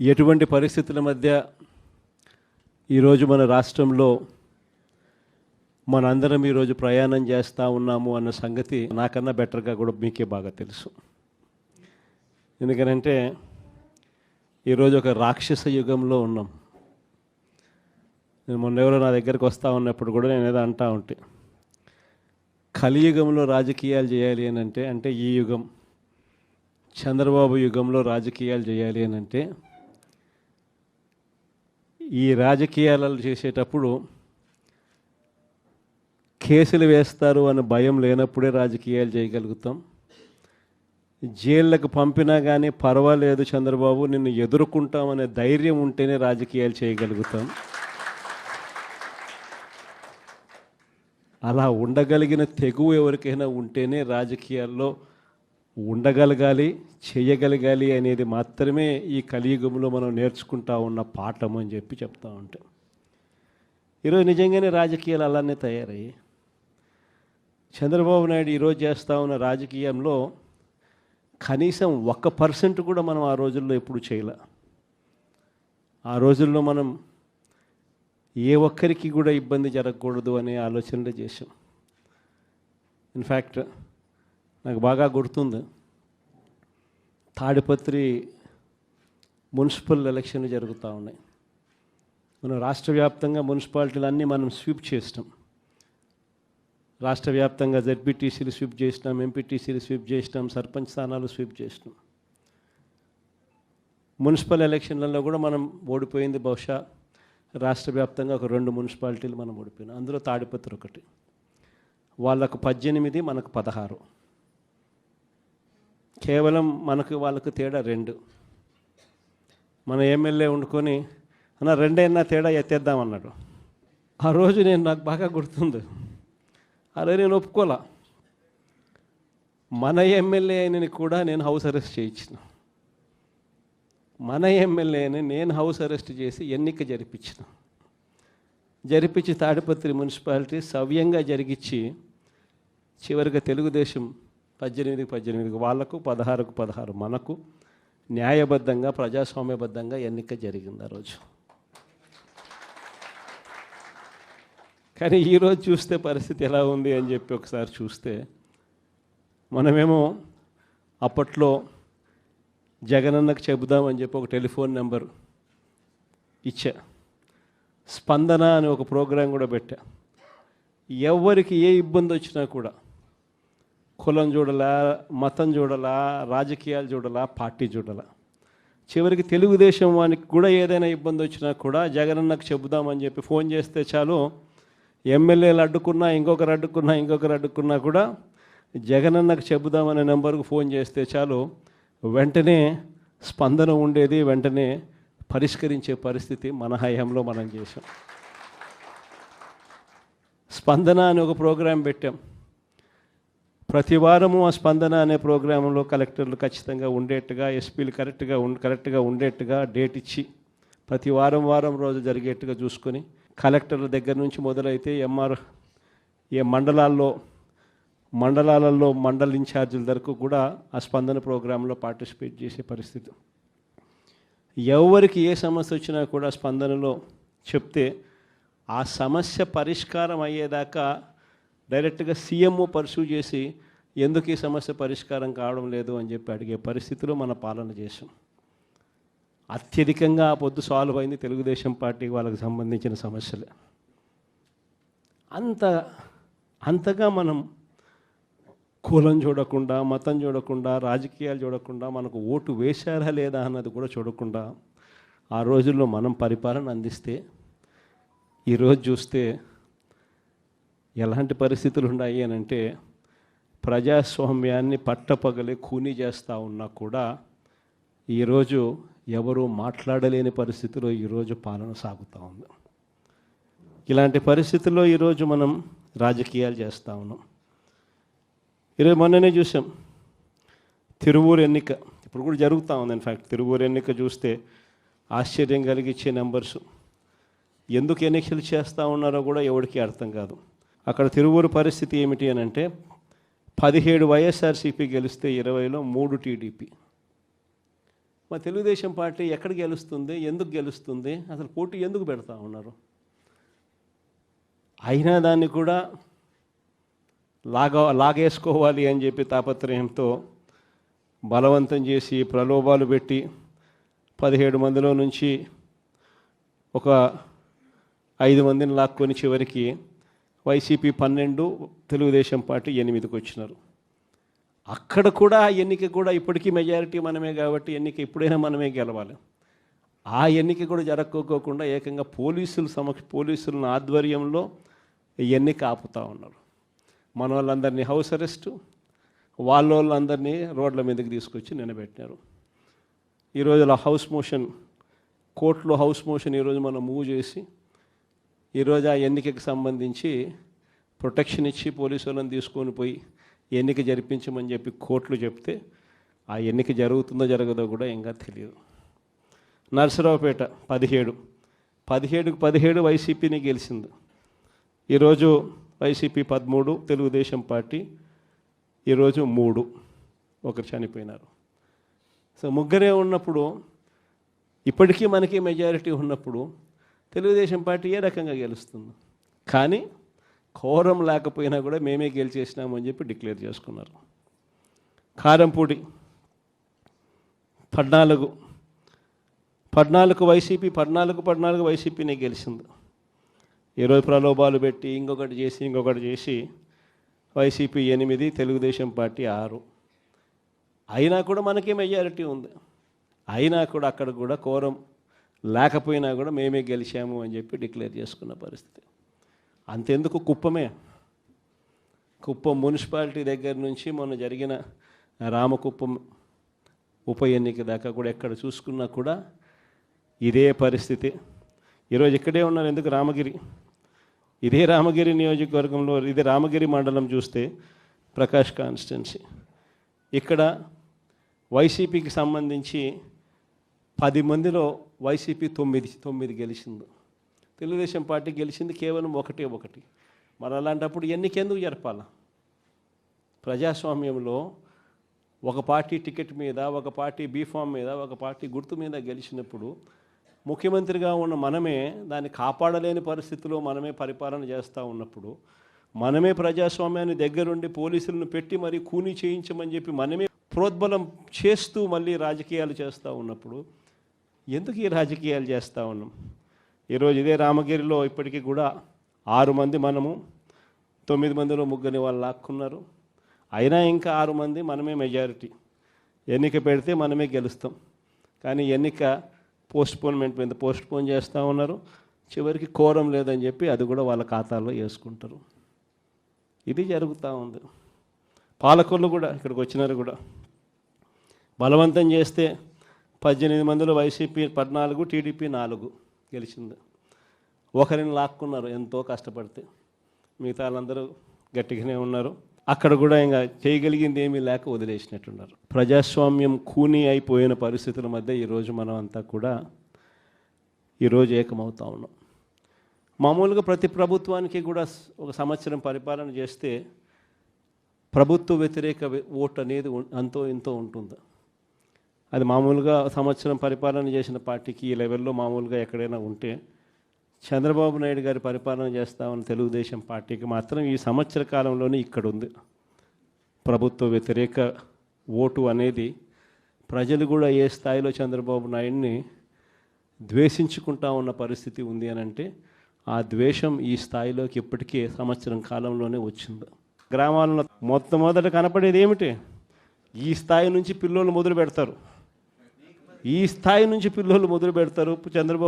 ఎటువంటి పరిస్థితుల మధ్య ఈరోజు మన రాష్ట్రంలో మనందరం ఈరోజు ప్రయాణం చేస్తూ ఉన్నాము అన్న సంగతి నాకన్నా బెటర్గా కూడా మీకే బాగా తెలుసు. ఎందుకనంటే ఈరోజు ఒక రాక్షస యుగంలో ఉన్నాం. నేను మొన్న ఎవరో నా దగ్గరికి వస్తూ ఉన్నప్పుడు కూడా నేను ఏదో అంటా ఉంటే కలియుగంలో రాజకీయాలు చేయాలి అని అంటే అంటే ఈ యుగం చంద్రబాబు యుగంలో రాజకీయాలు చేయాలి అని అంటే ఈ రాజకీయాలు చేసేటప్పుడు కేసులు వేస్తారు అనే భయం లేనప్పుడే రాజకీయాలు చేయగలుగుతాం. జైళ్ళకు పంపినా కానీ పర్వాలేదు చంద్రబాబు నిన్ను ఎదుర్కొంటామనే ధైర్యం ఉంటేనే రాజకీయాలు చేయగలుగుతాం. అలా ఉండగలిగిన తెగువ ఎవరికైనా ఉంటేనే రాజకీయాల్లో ఉండగలగాలి చేయగలగాలి అనేది మాత్రమే ఈ కలియుగంలో మనం నేర్చుకుంటా ఉన్న పాఠం అని చెప్పి చెప్తా ఉంటాం. ఈరోజు నిజంగానే రాజకీయాలు అలానే తయారయ్యాయి. చంద్రబాబు నాయుడు ఈరోజు చేస్తూ ఉన్న రాజకీయంలో కనీసం ఒక్క పర్సెంట్ కూడా మనం ఆ రోజుల్లో ఎప్పుడు చేయలే. ఆ రోజుల్లో మనం ఏ ఒక్కరికి కూడా ఇబ్బంది జరగకూడదు అనే ఆలోచనలు చేశాం. ఇన్ఫ్యాక్ట్ నాకు బాగా గుర్తుంది. తాడిపత్రి మున్సిపల్ ఎలక్షన్లు జరుగుతూ ఉన్నాయి. మనం రాష్ట్ర వ్యాప్తంగా మున్సిపాలిటీలు అన్నీ మనం స్వీప్ చేసినాం. రాష్ట్ర వ్యాప్తంగా జెడ్పీటీసీలు స్వీప్ చేసినాం ఎంపీటీసీలు స్వీప్ చేసినాం సర్పంచ్ స్థానాలు స్వీప్ చేసినాం. మున్సిపల్ ఎలక్షన్లలో కూడా మనం ఓడిపోయింది బహుశా రాష్ట్ర వ్యాప్తంగా ఒక రెండు మున్సిపాలిటీలు మనం ఓడిపోయినాం. అందులో తాడిపత్రి ఒకటి. వాళ్ళకు పద్దెనిమిది మనకు పదహారు. కేవలం మనకు వాళ్ళకు తేడా రెండు. మన ఎమ్మెల్యే వండుకొని అన్న రెండైనా తేడా ఎత్తేద్దామన్నాడు ఆ రోజు నేను నాకు బాగా గుర్తుంది. అరే నేను ఒప్పుకోలా. మన ఎమ్మెల్యే అయినని కూడా నేను హౌస్ అరెస్ట్ చేయించిన. మన ఎమ్మెల్యేని నేను హౌస్ అరెస్ట్ చేసి ఎన్నిక జరిపించిన. జరిపించి తాడిపత్రి మున్సిపాలిటీ సవ్యంగా జరిగించి చివరిగా తెలుగుదేశం పద్దెనిమిదికి పద్దెనిమిదికి వాళ్ళకు పదహారుకు పదహారు మనకు న్యాయబద్ధంగా ప్రజాస్వామ్యబద్ధంగా ఎన్నిక జరిగింది ఆ రోజు. కానీ ఈరోజు చూస్తే పరిస్థితి ఎలా ఉంది అని చెప్పి ఒకసారి చూస్తే మనమేమో అప్పట్లో జగనన్నకు చెబుదామని చెప్పి ఒక టెలిఫోన్ నెంబర్ ఇచ్చా. స్పందన అని ఒక ప్రోగ్రాం కూడా పెట్టా. ఎవరికి ఏ ఇబ్బంది వచ్చినా కూడా కులం చూడలా మతం చూడలా రాజకీయాలు చూడలా పార్టీ చూడలా. చివరికి తెలుగుదేశం వానికి కూడా ఏదైనా ఇబ్బంది వచ్చినా కూడా జగనన్నకు చెబుదామని చెప్పి ఫోన్ చేస్తే చాలు. ఎమ్మెల్యేలు అడ్డుకున్నా ఇంకొకరు అడ్డుకున్నా ఇంకొకరు అడ్డుకున్నా కూడా జగనన్నకు చెబుదామనే నెంబర్కు ఫోన్ చేస్తే చాలు. వెంటనే స్పందన ఉండేది వెంటనే పరిష్కరించే పరిస్థితి మన హయాంలో మనం చేసాం స్పందన అని ఒక ప్రోగ్రాం పెట్టాం. ప్రతి వారము ఆ స్పందన అనే ప్రోగ్రాంలో కలెక్టర్లు ఖచ్చితంగా ఉండేట్టుగా ఎస్పీలు కరెక్ట్గా ఉం కరెక్ట్గా ఉండేట్టుగా డేట్ ఇచ్చి ప్రతి వారం వారం రోజు జరిగేట్టుగా చూసుకొని కలెక్టర్ల దగ్గర నుంచి మొదలైతే ఎంఆర్ ఏ మండలాల్లో మండలాలలో మండల ఇన్ఛార్జీల వరకు కూడా ఆ స్పందన ప్రోగ్రాంలో పార్టిసిపేట్ చేసే పరిస్థితి. ఎవరికి ఏ సమస్య వచ్చినా కూడా స్పందనలో చెప్తే ఆ సమస్య పరిష్కారం అయ్యేదాకా డైరెక్ట్గా సీఎంఓ పర్సూ చేసి ఎందుకు ఈ సమస్య పరిష్కారం కావడం లేదు అని చెప్పి అడిగే పరిస్థితిలో మన పాలన చేసాం అత్యధికంగా ఆ పొద్దు సాల్వ్ అయింది తెలుగుదేశం పార్టీ వాళ్ళకి సంబంధించిన సమస్యలే. అంత అంతగా మనం కులం చూడకుండా మతం చూడకుండా రాజకీయాలు చూడకుండా మనకు ఓటు వేశారా లేదా అన్నది కూడా చూడకుండా ఆ రోజుల్లో మనం పరిపాలన అందిస్తే ఈరోజు చూస్తే ఎలాంటి పరిస్థితులు ఉన్నాయి అని అంటే ప్రజాస్వామ్యాన్ని పట్టపగలి కూని చేస్తూ ఉన్నా కూడా ఈరోజు ఎవరు మాట్లాడలేని పరిస్థితిలో ఈరోజు పాలన సాగుతూ ఉంది. ఇలాంటి పరిస్థితుల్లో ఈరోజు మనం రాజకీయాలు చేస్తూ ఉన్నాం. ఈరోజు మొన్ననే చూసాం తిరువూరు ఎన్నిక ఇప్పుడు కూడా జరుగుతూ ఉంది. ఇన్ఫ్యాక్ట్ తిరువూరు ఎన్నిక చూస్తే ఆశ్చర్యం కలిగించే నెంబర్స్ ఎందుకు ఎన్నికలు చేస్తూ ఉన్నారో కూడా ఎవరికి అర్థం కాదు. అక్కడ తిరువూరు పరిస్థితి ఏమిటి అని అంటే పదిహేడు వైఎస్ఆర్సీపీ గెలిస్తే ఇరవైలో మూడు టీడీపీ. మా తెలుగుదేశం పార్టీ ఎక్కడ గెలుస్తుంది ఎందుకు గెలుస్తుంది అసలు పోటీ ఎందుకు పెడతా ఉన్నారు? అయినా దాన్ని కూడా లాగా లాగేసుకోవాలి అని చెప్పి తాపత్రయంతో బలవంతం చేసి ప్రలోభాలు పెట్టి పదిహేడు మందిలో నుంచి ఒక ఐదు మందిని లాక్కొని చివరికి వైసీపీ పన్నెండు తెలుగుదేశం పార్టీ ఎనిమిదికి వచ్చినారు. అక్కడ కూడా ఆ ఎన్నిక కూడా ఇప్పటికీ మెజారిటీ మనమే కాబట్టి ఎన్నిక ఎప్పుడైనా మనమే గెలవాలి. ఆ ఎన్నిక కూడా జరగకోకుండా ఏకంగా పోలీసుల సమక్ష పోలీసుల ఆధ్వర్యంలో ఎన్నిక ఆపుతా ఉన్నారు. మన వాళ్ళందరినీ హౌస్ అరెస్టు వాళ్ళ వాళ్ళందరినీ రోడ్ల మీదకి తీసుకొచ్చి నిలబెట్టినారు. ఈరోజు హౌస్ మోషన్ కోర్టులో హౌస్ మోషన్ ఈరోజు మనం మూవ్ చేసి ఈరోజు ఆ ఎన్నికకి సంబంధించి ప్రొటెక్షన్ ఇచ్చి పోలీసు వాళ్ళని తీసుకొని పోయి ఎన్నిక జరిపించమని చెప్పి కోర్టులు చెప్తే ఆ ఎన్నిక జరుగుతుందో జరగదో కూడా ఇంకా తెలియదు. నరసరావుపేట పదిహేడు. పదిహేడుకు పదిహేడు వైసీపీని గెలిచింది. ఈరోజు వైసీపీ పదమూడు తెలుగుదేశం పార్టీ ఈరోజు మూడు. ఒకరు చనిపోయినారు. సో ముగ్గురే ఉన్నప్పుడు ఇప్పటికీ మనకి మెజారిటీ ఉన్నప్పుడు తెలుగుదేశం పార్టీ ఏ రకంగా గెలుస్తుంది. కానీ కోరం లేకపోయినా కూడా మేమే గెలిచేసినాము అని చెప్పి డిక్లేర్ చేసుకున్నారు. కారంపూడి పద్నాలుగు పద్నాలుగు వైసీపీ పద్నాలుగు పద్నాలుగు వైసీపీనే గెలిచింది. ఈరోజు ప్రలోభాలు పెట్టి ఇంకొకటి చేసి ఇంకొకటి చేసి వైసీపీ ఎనిమిది తెలుగుదేశం పార్టీ ఆరు. అయినా కూడా మనకే మెజారిటీ ఉంది. అయినా కూడా అక్కడ కూడా కోరం లేకపోయినా కూడా మేమే గెలిచాము అని చెప్పి డిక్లేర్ చేసుకున్న పరిస్థితి. అంతెందుకు కుప్పమే? కుప్పం మున్సిపాలిటీ దగ్గర నుంచి మొన్న జరిగిన రామకుప్పం ఉప ఎన్నిక దాకా కూడా ఎక్కడ చూసుకున్నా కూడా ఇదే పరిస్థితి. ఈరోజు ఇక్కడే ఉన్నారు ఎందుకు రామగిరి? ఇదే రామగిరి నియోజకవర్గంలో ఇదే రామగిరి మండలం చూస్తే ప్రకాష్ కాన్స్టిట్యున్సీ. ఇక్కడ వైసీపీకి సంబంధించి పది మందిలో వైసీపీ తొమ్మిది తొమ్మిది గెలిచింది. తెలుగుదేశం పార్టీ గెలిచింది కేవలం ఒకటే ఒకటి. మరి అలాంటప్పుడు ఎన్నికెందుకు జరపాల? ప్రజాస్వామ్యంలో ఒక పార్టీ టికెట్ మీద ఒక పార్టీ బీఫామ్ మీద ఒక పార్టీ గుర్తు మీద గెలిచినప్పుడు ముఖ్యమంత్రిగా ఉన్న మనమే దాన్ని కాపాడలేని పరిస్థితిలో మనమే పరిపాలన చేస్తూ ఉన్నప్పుడు మనమే ప్రజాస్వామ్యాన్ని దగ్గరుండి పోలీసులను పెట్టి మరి కూనీ చేయించమని చెప్పి మనమే ప్రోద్బలం చేస్తూ మళ్ళీ రాజకీయాలు చేస్తూ ఉన్నప్పుడు ఎందుకు ఈ రాజకీయాలు చేస్తూ ఉన్నాం? ఈరోజు ఇదే రామగిరిలో ఇప్పటికీ కూడా ఆరు మంది మనము తొమ్మిది మందిలో ముగ్గురిని వాళ్ళు లాక్కున్నారు. అయినా ఇంకా ఆరు మంది మనమే మెజారిటీ ఎన్నిక పెడితే మనమే గెలుస్తాం. కానీ ఎన్నిక పోస్ట్పోన్మెంట్ మీద పోస్ట్పోన్ చేస్తూ ఉన్నారు. చివరికి కోరం లేదని చెప్పి అది కూడా వాళ్ళ ఖాతాలో వేసుకుంటారు. ఇది జరుగుతూ ఉంది. పాలకులు కూడా ఇక్కడికి వచ్చినారు కూడా. బలవంతం చేస్తే పద్దెనిమిది మందిలో వైసీపీ పద్నాలుగు టీడీపీ నాలుగు గెలిచింది. ఒకరిని లాక్కున్నారు ఎంతో కష్టపడితే. మిగతా వాళ్ళందరూ గట్టిగానే ఉన్నారు. అక్కడ కూడా ఇంకా చేయగలిగింది ఏమీ లేక వదిలేసినట్టున్నారు. ప్రజాస్వామ్యం కూనీ అయిపోయిన పరిస్థితుల మధ్య ఈరోజు మనం అంతా కూడా ఈరోజు ఏకమవుతా ఉన్నాం. మామూలుగా ప్రతి ప్రభుత్వానికి కూడా ఒక సంవత్సరం పరిపాలన చేస్తే ప్రభుత్వ వ్యతిరేక ఓటు అనేది ఉం- అంతో ఇంతో ఉంటుంది. అది మామూలుగా సంవత్సరం పరిపాలన చేసిన పార్టీకి ఈ లెవెల్లో మామూలుగా ఎక్కడైనా ఉంటే చంద్రబాబు నాయుడు గారి పరిపాలన చేస్తామని తెలుగుదేశం పార్టీకి మాత్రం ఈ సంవత్సర కాలంలోనే ఇక్కడ ఉంది. ప్రభుత్వ వ్యతిరేక ఓటు అనేది ప్రజలు కూడా ఏ స్థాయిలో చంద్రబాబు నాయుడిని ద్వేషించుకుంటా ఉన్న పరిస్థితి ఉంది అని అంటే ఆ ద్వేషం ఈ స్థాయిలోకి ఇప్పటికే సంవత్సరం కాలంలోనే వచ్చింది. గ్రామాలలో మొట్టమొదట కనపడేది ఏమిటి? ఈ స్థాయి నుంచి పిల్లలు మొదలు పెడతారు. ఈ స్థాయి నుంచి పిల్లలు మొదలు పెడతారు చంద్రబాబు